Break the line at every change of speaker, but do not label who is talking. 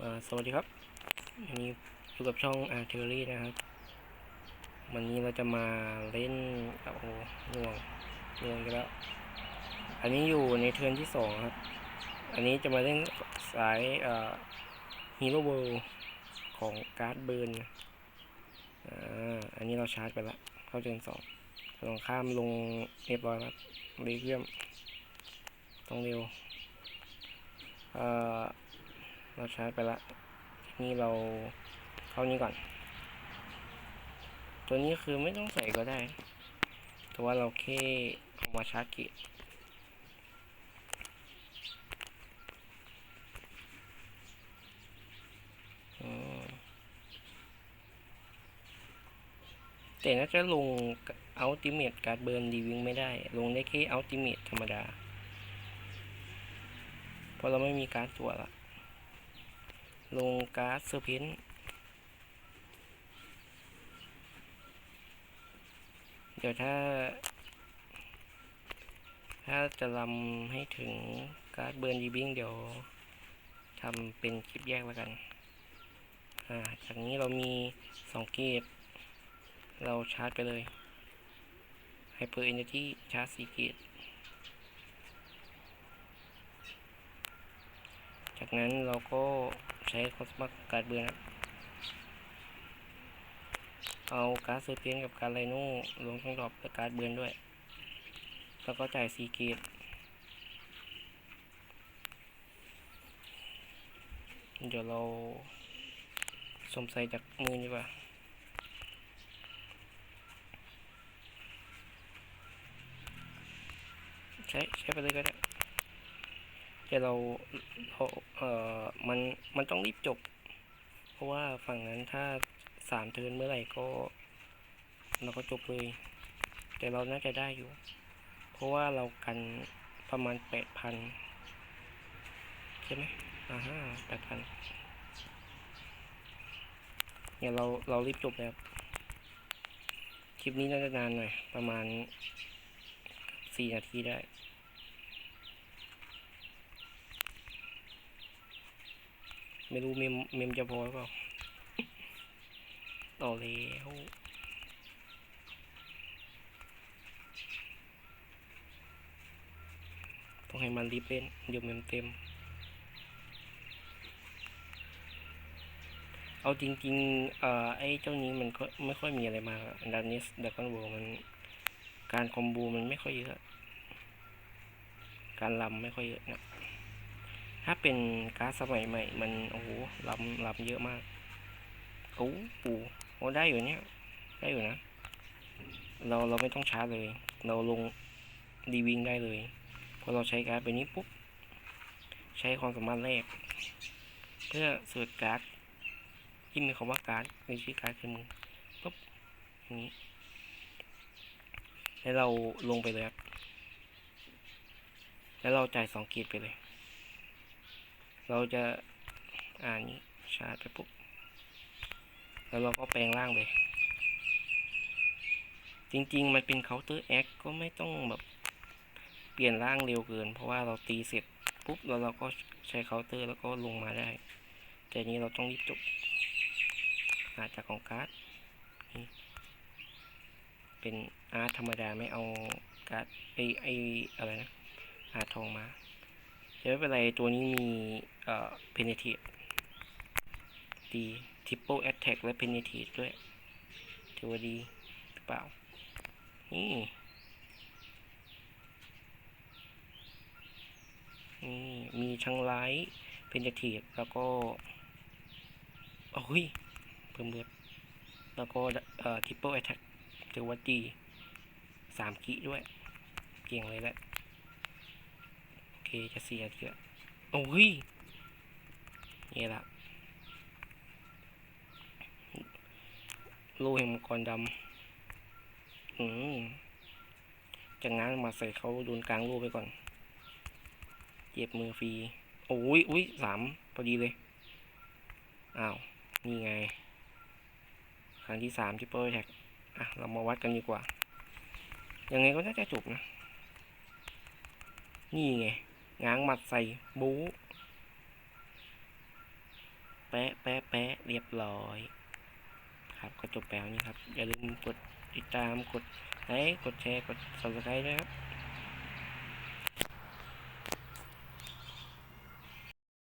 สวัสดีครับวันนี้อยู่กับช่องอาร์เทอรี่นะครับ วันนี้เราจะมาเล่นเอาง่วงง่วงกันแล้ว อันนี้อยู่ในเทิร์นที่สองครับ อันนี้จะมาเล่นสายฮีโร่เวิลของการ์ดเบิร์นอ่าอันนี้เราชาร์จไปแล้วเข้าเทิร์นสองตรงข้ามลงเรียบร้อยแล้วเรียเยี่ยมต้องเร็วอ่อ เราชาร์จไปละทีนี้เราเข้านี้ก่อน ตัวนี้คือไม่ต้องใส่ก็ได้ แต่ว่าเราแค่เอามาชาร์จเกียร์อืมแต่น่าจะลงอัลติเม e การ์ดเบิร์นดีวิงไม่ได้ ลงได้แค่อัลติเม e ธรรมดา เพราะเราไม่มีการ์ดตัวละ ลงการ์ดเซอร์เพนเดี๋ยวถ้า ถ้าจะลำให้ถึงการ์ดเบิร์นดีบิงเดี๋ยวทำเป็นคลิปแยกแล้วกัน อ่า จากนี้เรามีสองเกตเราชาร์จไปเลย Hyper Energy ชาร์จสี่เกตจากนั้นเราก็ ใช้คอสมักการเบือนครับเอาการ์ดเซอร์เปียนกับการไลโน่ลงทั้งดอกและการ์ดเบือนด้วย แล้วก็จ่ายซีเกตเดี๋ยวเราสมใส่จากมือดีกว่าใช้ใช้ไปเลยก็ได้ แต่เราเราเอ่อมันมันต้องรีบจบ เพราะว่าฝั่งนั้นถ้าสามเทินเมื่อไหร่ก็ เราก็จบเลย แต่เราน่าจะได้อยู่ เพราะว่าเรากันประมาณแปดพันใช่ไหมอ่าฮะแปดพันเนี่ยเราเรารีบจบแล้วคลิปนี้น่าจะนานหน่อย ประมาณสี่นาทีได้ ไม่รู้เมมเมมจะพอหรือเปล่า ต่อแล้วต้องให้มันรีบเล่นเดี๋ยวเมมเต็ม เอาจริงๆ เอ่อ ไอ้เจ้านี้มันก็ไม่ค่อยมีอะไรมาดันนิสดักกันโวมัน การคอมโบมันไม่ค่อยเยอะ การลำไม่ค่อยเยอะนะ ถ้าเป็นการ์ดสมัยใหม่ มันโอ้โหลำลำเยอะมาก โอ้ปูโอ้ได้อยู่เนี่ย ได้อยู่นะ เราเราไม่ต้องชาร์จเลย เราลงดีวิงได้เลย พอเราใช้การ์ดไปนี้ปุ๊บ ใช้ความสามารถแรก เพื่อสิร์ชการ์ดที่มีคำว่าการ์ดในชื่อการ์ดคือมึงปุ๊บนี้แล้วเราลงไปเลยครับ แล้วเราจ่ายสองกีดไปเลย เราจะอ่านชาร์จไปปุ๊บ แล้วเราก็แปลงร่างเลยจริงๆ มันเป็นเคาน์เตอร์แอคก็ไม่ต้องแบบเปลี่ยนร่างเร็วเกิน เพราะว่าเราตีเสร็จปุ๊บแล้วเราก็ใช้เคาน์เตอร์แล้วก็ลงมาได้ แต่นี้เราต้องรีบจบอาจากของการ์ดนี่เป็นอาร์ตธรรมดาไม่เอาการ์ดไอไออะไรนะอาร์ตทองมา จะไม่เป็นไรตัวนี้มีเอ่อ penetrate ดี triple attack และ penetrate ด้วยถือว่าดีหรือเปล่า นี่ นี่ มีช่างไลท์ penetrate แล้วก็โอ้ยเพิ่มเลือดแล้วก็เอ่อ triple attack ถือว่าดีสามกิด้วย เก่งเลยแหละ เคจะเสียทีละโอ้ยนี่ละโลแห่งมังกรดำอืมจากนั้นมาใส่เขาโดนกลางโลไปก่อน เจ็บมือฟรี โอ้ยอุ้ยสามพอดีเลย อ้าว นี่ไง ครั้งที่สามที่เปิดแท็กอะ เรามาวัดกันดีกว่า ยังไงก็น่าจะจบนะ นี่ไง ง้างหมัดใส่บู๊แปะแปะแเรียบร้อย ครับก็จบแล้วนี่ครับ อย่าลืมกดติดตามกดไลค์กดแชร์กด subscribe ด้วยครับ